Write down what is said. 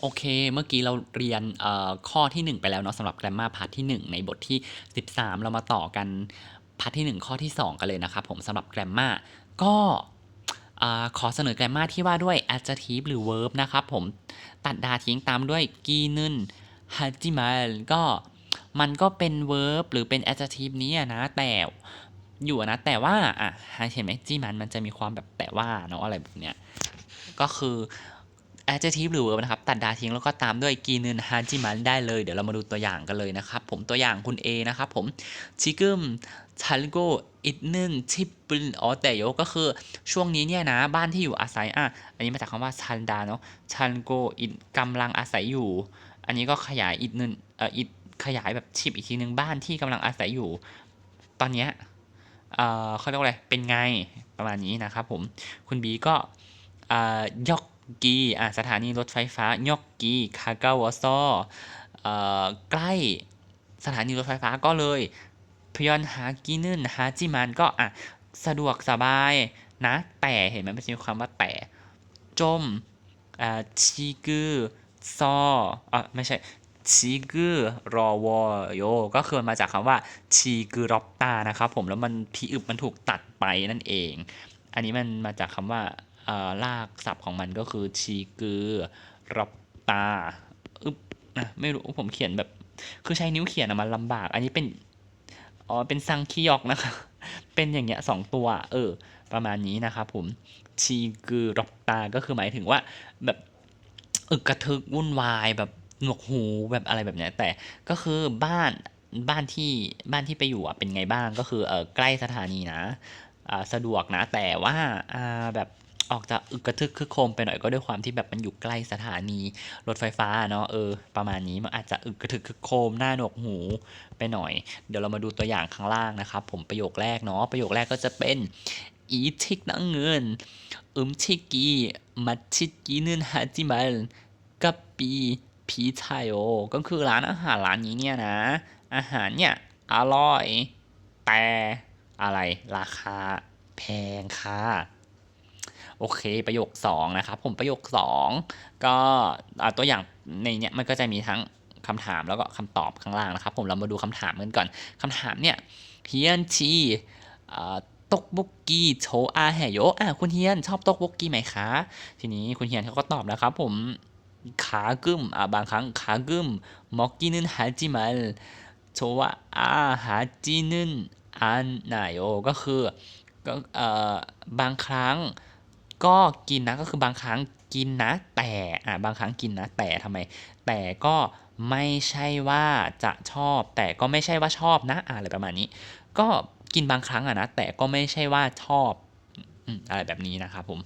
โอเค เมื่อกี้เราเรียนข้อที่ 1 ไปแล้วเนาะสำหรับ grammar พาร์ทที่ 1 ในบทที่ 13 เรามาต่อกันพาร์ทที่ 1 ข้อที่ 2 กันเลยนะครับผมสำหรับ grammar ก็ขอเสนอ grammar ที่ว่าด้วย adjective หรือ verb นะครับผมตัดดาทิ้งตามด้วยกีนึนฮัจิมาก็มันก็เป็น verb หรือเป็น adjective นี้นะแต่อยู่นะแต่ว่าอะเห็นไหมจีมันมันจะมีความแบบแต่ว่าเนาะอะไรแบบเนี้ยก็คือ adjective หรือ verb นะครับ ตัดดาทิ้งแล้วก็ตามด้วยกีนึนฮาจิมันได้เลย เดี๋ยวเรามาดูตัวอย่างกันเลยนะครับ ผมตัวอย่างคุณ A นะครับผมชิกึมชันโกอิดนึนชิปปึนอ๋อแต่โยก็คือช่วงนี้เนี่ยนะบ้านที่อยู่อาศัยอะอันนี้มาจากคำว่าชันดาเนาะชันโกอิดกำลังอาศัยอยู่ อันนี้ก็ขยายอิดนึนเอ่ออิดขยายแบบชิปอีกทีนึงบ้านที่กำลังอาศัยอยู่ ตอนเนี้ยเอ่อเขาเรียกว่าอะไรเป็นไงประมาณนี้นะครับผมคุณบีก็เอ่ายก กีอะสถานีรถไฟฟ้ายอกกีคาเกาวอซอเอ่อใกล้สถานีรถไฟฟ้าก็เลยพยอนหากีนึนหาจิมันก็อะสะดวกสบายนะ แต่เห็นไหมมันจะมีความว่าแต่ จมอ่าชีกือซออะไม่ใช่ชีกือรอวอโยก็คือมาจากคำว่าชีกือรอบตานะครับผมแล้วมันพีอึบมันถูกตัดไปนั่นเอง อันนี้มันมาจากคำว่า ลากศัพท์ของมันก็คือชีกือรับตาอึบนะไม่รู้ผมเขียนแบบ คือใช้นิ้วเขียนมันลำบาก อันนี้เป็นอ๋อเป็นซังคิยอกนะคะ เป็นอย่างเงี้ยสองตัว เออ ประมาณนี้นะครับผมชีกือรับตาก็คือหมายถึงว่าแบบอึกกระทึกวุ่นวายแบบหนวกหูแบบอะไรแบบเนี้ยแต่ก็คือบ้านบ้านที่บ้านที่ไปอยู่อะเป็นไงบ้างก็คือเออใกล้สถานีนะอ่าสะดวกนะแต่ว่าอ่าแบบ ออกจะอึกกระทึกคึกโครมไปหน่อยก็ด้วยความที่แบบมันอยู่ใกล้สถานีรถไฟฟ้าเนาะเออประมาณนี้มันอาจจะอึกกระทึกคึกโครมหน้าหนวกหูไปหน่อย เดี๋ยวเรามาดูตัวอย่างข้างล่างนะครับ ผมประโยคแรกเนาะประโยคแรกก็จะเป็นอีทิกนังเงินอึมชิกีมัดชิกีนึนฮาจิมันกับปีพีชายโอก็คือร้านอาหารร้านนี้เนี่ยนะ อาหารเนี่ยอร่อยแต่อะไรราคาแพงค่ะ โอเค ประโยค 2 นะครับผมประโยค 2 ก็ตัวอย่างในเนี้ยมันก็จะมีทั้งคำถามแล้วก็คำตอบข้างล่างนะครับ ผมเรามาดูคำถามกันก่อนคำถามเนี่ยเฮียนชีตกบุกกี้โชอาแหโยอะคุณเฮียนชอบตกบุกกี้ไหมคะทีนี้คุณเฮียนเขาก็ตอบนะครับ ผมขากึมอ่าบางครั้งขากึมมอกกี้นึนหาจิมันโชวาอาหาจีนึนอันนายโยก็คือก็เอ่อบางครั้ง ก็กินนะก็คือบางครั้งกินนะแต่อ่าบางครั้งกินนะแต่ทำไม แต่ก็ไม่ใช่ว่าจะชอบ แต่ก็ไม่ใช่ว่าชอบนะอะไรประมาณนี้ ก็กินบางครั้งอะนะแต่ก็ไม่ใช่ว่าชอบอะไรแบบนี้นะครับผม